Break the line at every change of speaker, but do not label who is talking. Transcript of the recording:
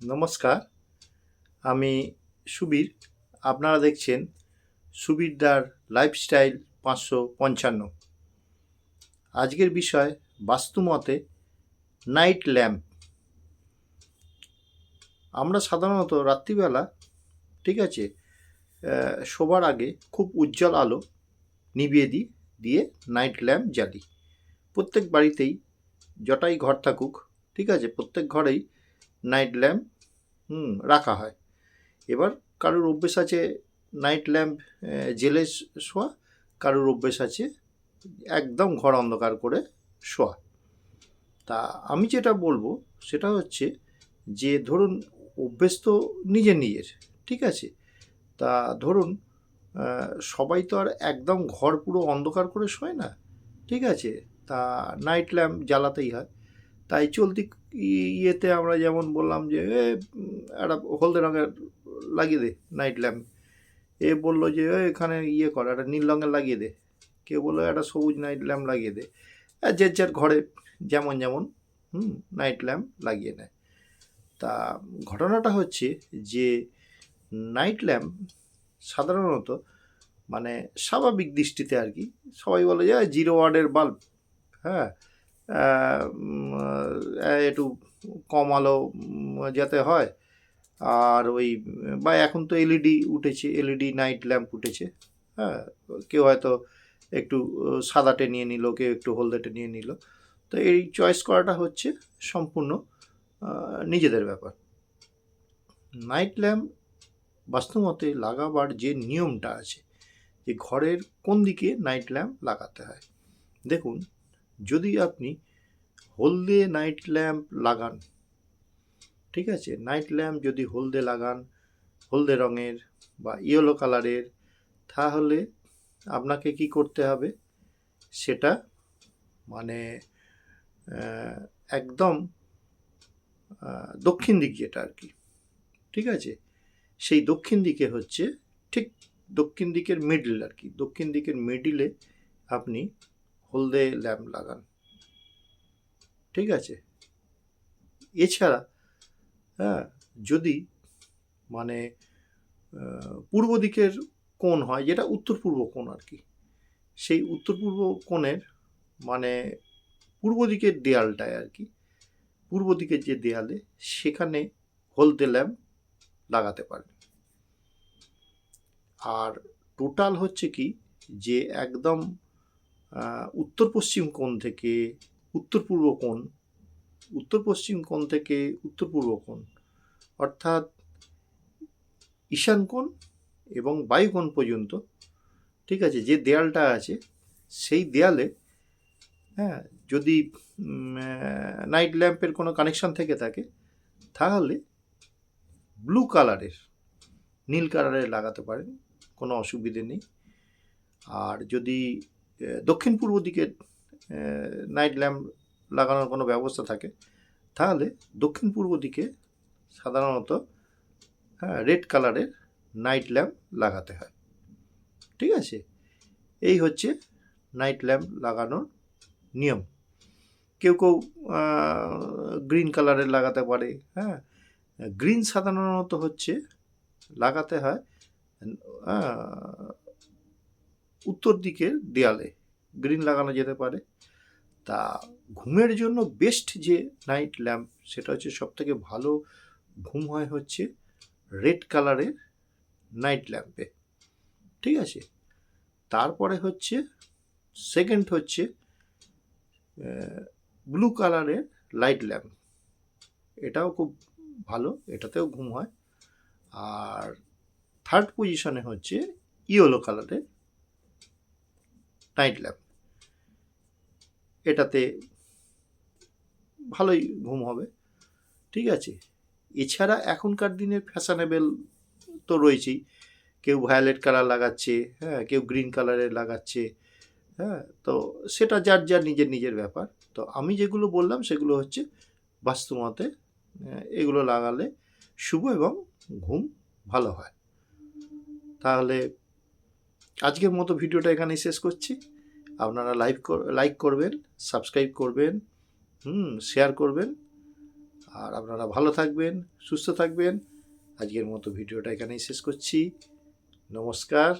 নমস্কার, আমি সুবীর। আপনারা দেখছেন সুবীরদার লাইফস্টাইল পাঁচশো পঞ্চান্ন। আজকের বিষয় বাস্তুমতে নাইট ল্যাম্প। আমরা সাধারণত রাত্রিবেলা, ঠিক আছে শোবার আগে খুব উজ্জ্বল আলো নিভিয়ে দিই, দিয়ে নাইট ল্যাম্প জ্বালি। প্রত্যেক বাড়িতেই জটাই ঘর থাকুক, ঠিক আছে, প্রত্যেক ঘরেই নাইট ল্যাম্প হুম, রাখা হয়। এবার কারোর অভ্যেস আছে নাইট ল্যাম্প জেলে শোয়া, কারোর অভ্যেস আছে একদম ঘর অন্ধকার করে শোয়া। তা আমি যেটা বলব সেটা হচ্ছে যে ধরুন অভ্যেস তো নিজের নিজের, ঠিক আছে? তা ধরুন সবাই তো আর একদম ঘর পুরো অন্ধকার করে শোয় না, ঠিক আছে? তা নাইট ল্যাম্প জ্বালাতেই হয়। তাই চলতি ইয়েতে আমরা যেমন বললাম যে একটা হলদে রঙের লাগিয়ে দে নাইট ল্যাম্প এ বলল যে "এ, এখানে ইয়ে কর একটা নীল রঙের লাগিয়ে দে। কেউ বলল একটা সবুজ নাইট ল্যাম্প লাগিয়ে দে। আর যে যার ঘরে যেমন যেমন হুম নাইট ল্যাম্প লাগিয়ে নেয়। তা ঘটনাটা হচ্ছে যে নাইট ল্যাম্প সাধারণত মানে স্বাভাবিক দৃষ্টিতে আর কি সবাই বলে যে জিরো ওয়ার্ডের বাল্ব হ্যাঁ একটু কম আলো যাতে হয়। আর ওই, বা এখন তো এলইডি উঠেছে এলইডি নাইট ল্যাম্প উঠেছে। হ্যাঁ কেউ হয়তো একটু সাদাটে নিয়ে নিল, কেউ একটু হলদেটে নিয়ে নিল। তো এই চয়েস করাটা হচ্ছে সম্পূর্ণ নিজেদের ব্যাপার। নাইট ল্যাম্প বাস্তবমতে লাগাবার যে নিয়মটা আছে, যে ঘরের কোন দিকে নাইট ল্যাম্প লাগাতে হয়। দেখুন যদি আপনি হলদে নাইট ল্যাম্প লাগান, ঠিক আছে? নাইট ল্যাম্প যদি হলদে লাগান, হলদে রঙের বা ইয়েলো কালারের, তাহলে আপনাকে কি করতে হবে? সেটা মানে একদম দক্ষিণ দিক যেটা আর কি, ঠিক আছে? সেই দক্ষিণ দিকে হচ্ছে ঠিক দক্ষিণ দিকের মিডল আর কি। দক্ষিণ দিকের মিডিলে আপনি হলদে ল্যাম্প লাগান। ঠিক আছে? এছাড়া হ্যাঁ যদি মানে পূর্ব দিকের কোণ হয়, যেটা উত্তর পূর্ব কোণ আর কি, সেই উত্তর পূর্ব কোণের মানে পূর্ব দিকের দেয়ালটায় আর কি, পূর্ব দিকের যে দেয়ালে, সেখানে হলদে ল্যাম্প লাগাতে পারেন। আর টোটাল হচ্ছে কি, যে একদম উত্তর পশ্চিম কোণ থেকে উত্তর পূর্ব কোণ, উত্তর পশ্চিম কোণ থেকে উত্তর পূর্ব কোণ, অর্থাৎ ঈশান কোণ এবং বায়ুকোণ পর্যন্ত, ঠিক আছে, যে দেয়ালটা আছে, সেই দেয়ালে হ্যাঁ যদি নাইট ল্যাম্পের কোনো কানেকশন থেকে থাকে, তাহলে ব্লু কালারের নীল কালারের লাগাতে পারেন, কোনো অসুবিধে নেই। আর যদি দক্ষিণ পূর্ব দিকে নাইট ল্যাম্প লাগানোর কোনো ব্যবস্থা থাকে তাহলে দক্ষিণ পূর্ব দিকে সাধারণত হ্যাঁ রেড কালারের নাইট ল্যাম্প লাগাতে হয়। ঠিক আছে? এই হচ্ছে নাইট ল্যাম্প লাগানোর নিয়ম। কেউ কেউ গ্রিন কালারের লাগাতে পারে হ্যাঁ। গ্রিন সাধারণত হচ্ছে লাগাতে হয় আহ, উত্তর দিকের দেয়ালে গ্রিন লাগানো যেতে পারে। তা ঘুমের জন্য বেস্ট যে নাইট ল্যাম্প সেটা হচ্ছে সবথেকে ভালো ঘুম হয় হচ্ছে রেড কালারের নাইট ল্যাম্পে ঠিক আছে? তারপরে হচ্ছে সেকেন্ড হচ্ছে ব্লু কালারের লাইট ল্যাম্প এটাও খুব ভালো, এটাতেও ঘুম হয়। আর থার্ড পজিশনে হচ্ছে ইয়েলো কালারের নাইট ল্যাম্প এটাতে ভালোই ঘুম হবে। ঠিক আছে? এছাড়া এখনকার দিনের ফ্যাশনেবল তো রয়েছেই। কেউ ভায়োলেট কালার লাগাচ্ছে হ্যাঁ কেউ গ্রিন কালারের লাগাচ্ছে হ্যাঁ তো সেটা যার যার নিজের নিজের ব্যাপার। তো আমি যেগুলো বললাম সেগুলো হচ্ছে বাস্তুমতে এগুলো লাগালে শুভ এবং ঘুম ভালো হয়। তাহলে আজকের মতো ভিডিওটা এখানেই শেষ করছি। আপনারা লাইভ লাইক করবেন, সাবস্ক্রাইব করবেন, হুম, শেয়ার করবেন। আর আপনারা ভালো থাকবেন, সুস্থ থাকবেন। আজকের মতো ভিডিওটা এখানেই শেষ করছি। নমস্কার।